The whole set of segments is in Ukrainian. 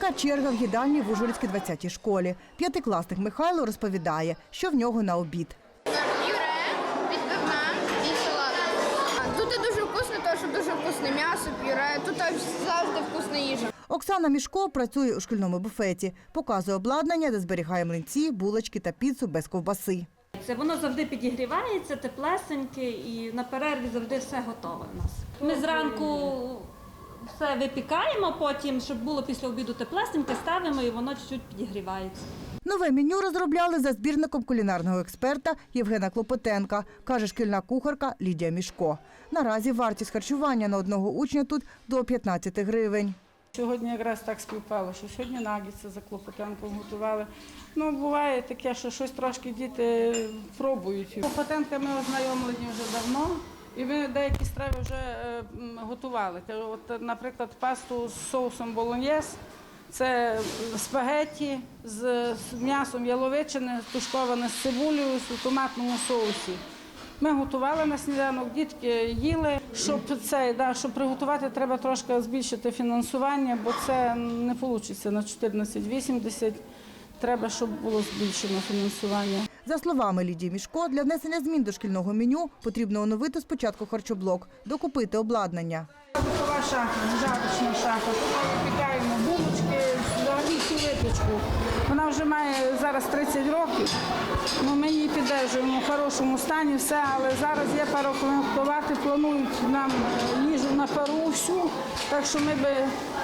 Така черга в їдальні в Ужгородській 20-й школі. П'ятикласник Михайло розповідає, що в нього на обід. Пюре, відбивна і салат. Тут дуже вкусно, тому що дуже вкусне м'ясо, пюре. Тут завжди вкусна їжа. Оксана Мішко працює у шкільному буфеті, показує обладнання, де зберігає млинці, булочки та піцу без ковбаси. Це воно завжди підігрівається, теплесеньке і на перерві завжди все готове в нас. Ми зранку все випікаємо, потім, щоб було після обіду теплесеньке, ставимо і воно чуть-чуть підігрівається. Нове меню розробляли за збірником кулінарного експерта Євгена Клопотенка, каже шкільна кухарка Лідія Мішко. Наразі вартість харчування на одного учня тут до 15 гривень. Сьогодні якраз так співпало, що сьогодні нагідці за Клопотенком готували. Ну, буває таке, що щось трошки діти пробують. Клопотенка ми ознайомлені вже давно, і ми деякі страви вже е, готували. От, наприклад, пасту з соусом болоньєз. Це спагетті з з м'ясом яловичини, тушковане з цибулею, в томатному соусі. Ми готували на сніданок, дітки їли. Щоб це да, щоб приготувати, треба трошки збільшити фінансування, бо це не вийде на 14,80. Треба, щоб було збільшено фінансування. За словами Лідії Мішко, для внесення змін до шкільного меню потрібно оновити спочатку харчоблок, докупити обладнання. Шафа, шафа. Зараз 30 років. Ну, ми її піддержуємо в хорошому стані, все, але зараз є пароконвектувати, планують нам їжу на пару всю. Так що ми би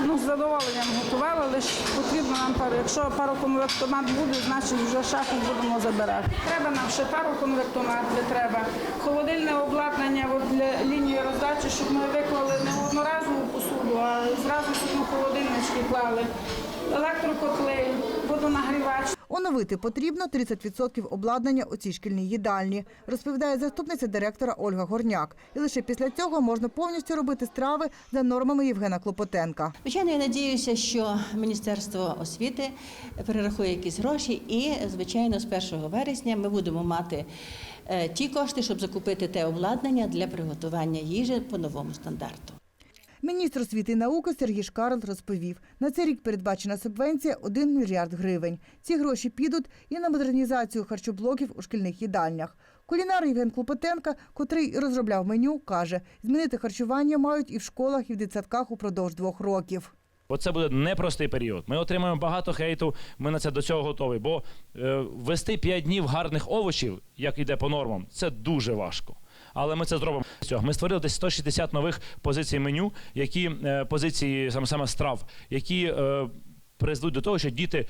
ну, з задоволенням готували, лише потрібно нам пару. Якщо пароконвектомат буде, значить вже шафу будемо забирати. Треба нам ще пароконвектомат, де треба. Холодильне обладнання для лінії роздачі, щоб ми виклали не одноразову посуду, а зразу в холодильнички клали. Електрокотли, Оновити потрібно 30% обладнання у цій шкільній їдальні, розповідає заступниця директора Ольга Горняк. І лише після цього можна повністю робити страви за нормами Євгена Клопотенка. Звичайно, я надіюся, що Міністерство освіти перерахує якісь гроші, і звичайно, з 1 вересня ми будемо мати е, ті кошти, щоб закупити те обладнання для приготування їжі по новому стандарту. Міністр освіти і науки Сергій Шкарл розповів, на цей рік передбачена субвенція 1 мільярд гривень. Ці гроші підуть і на модернізацію харчоблоків у шкільних їдальнях. Кулінар Євген Клопотенка, котрий розробляв меню, каже, змінити харчування мають і в школах, і в дитсадках упродовж двох років. Оце буде непростий період. Ми отримаємо багато хейту. Ми на це до цього готові. Бо е, вести 5 днів гарних овочів, як йде по нормам, це дуже важко. Але ми це зробимо. Ми створили десь 160 нових позицій меню, які е, позиції саме саме страв, які е, призведуть до того, що діти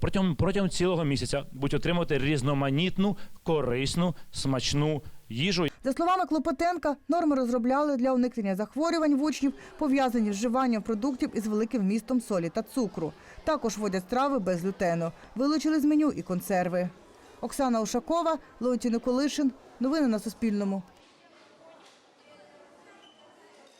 протягом протягом цілого місяця будуть отримувати різноманітну, корисну, смачну їжу. За словами Клопотенка, норми розробляли для уникнення захворювань в учнів, пов'язані з вживанням продуктів із великим вмістом солі та цукру. Також вводять страви без глютену. Вилучили з меню і консерви. Оксана Ушакова, Леонтій Николишин. Новини на Суспільному.